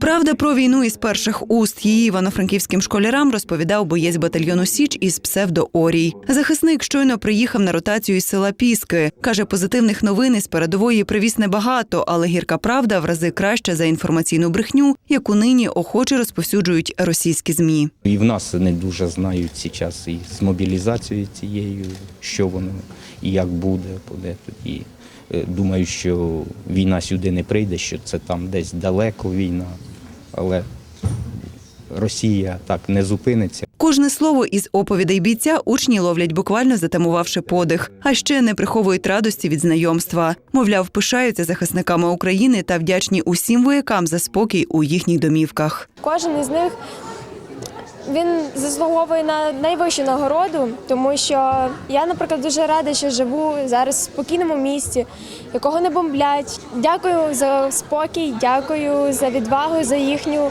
Правда про війну із перших уст її івано-франківським школярам розповідав боєць батальйону Січ із псевдо Орій. Захисник щойно приїхав на ротацію із села Піски. каже, позитивних новин із передової привіз небагато, але гірка правда в рази краще за інформаційну брехню, яку нині охоче розповсюджують російські змі. І в нас не дуже знають зараз і з мобілізацією цією, що воно і як буде, буде тоді. Е, Думаю, що війна сюди не прийде, що це там десь далеко війна, але Росія так не зупиниться. Кожне слово із оповідей бійця учні ловлять буквально затамувавши подих, а ще не приховують радості від знайомства. Мовляв, пишаються захисниками України та вдячні усім воякам за спокій у їхніх домівках. Кожен із них він заслуговує на найвищу нагороду, тому що я, наприклад, дуже рада, що живу зараз в спокійному місті, якого не бомблять. Дякую за спокій, дякую за відвагу, за їхню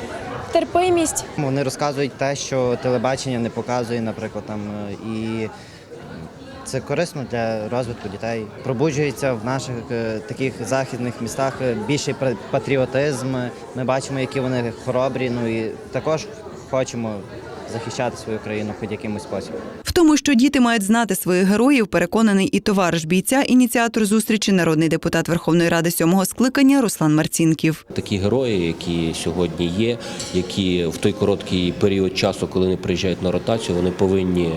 терпимість. Вони розказують те, що телебачення не показує, наприклад, там і це корисно для розвитку дітей. Пробуджується в наших е, таких західних містах е, більший патріотизм. Ми бачимо, які вони хоробрі. Ну і також хочемо захищати свою країну хоч якимось способом. В тому, що діти мають знати своїх героїв, переконаний і товариш бійця, ініціатор зустрічі, народний депутат Верховної Ради сьомого скликання Руслан Марцінків. Такі герої, які сьогодні є, які в той короткий період часу, коли вони приїжджають на ротацію, вони повинні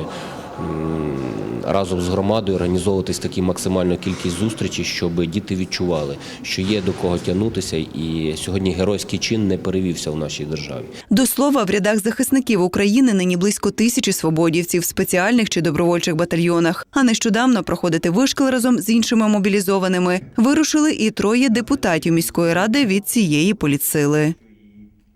разом з громадою організовуватись такі максимальну кількість зустрічей, щоб діти відчували, що є до кого тягнутися, і сьогодні геройський чин не перевівся в нашій державі. До слова, в рядах захисників України нині близько тисячі свободівців в спеціальних чи добровольчих батальйонах. А нещодавно проходити вишкіл разом з іншими мобілізованими вирушили і троє депутатів міської ради від цієї політсили.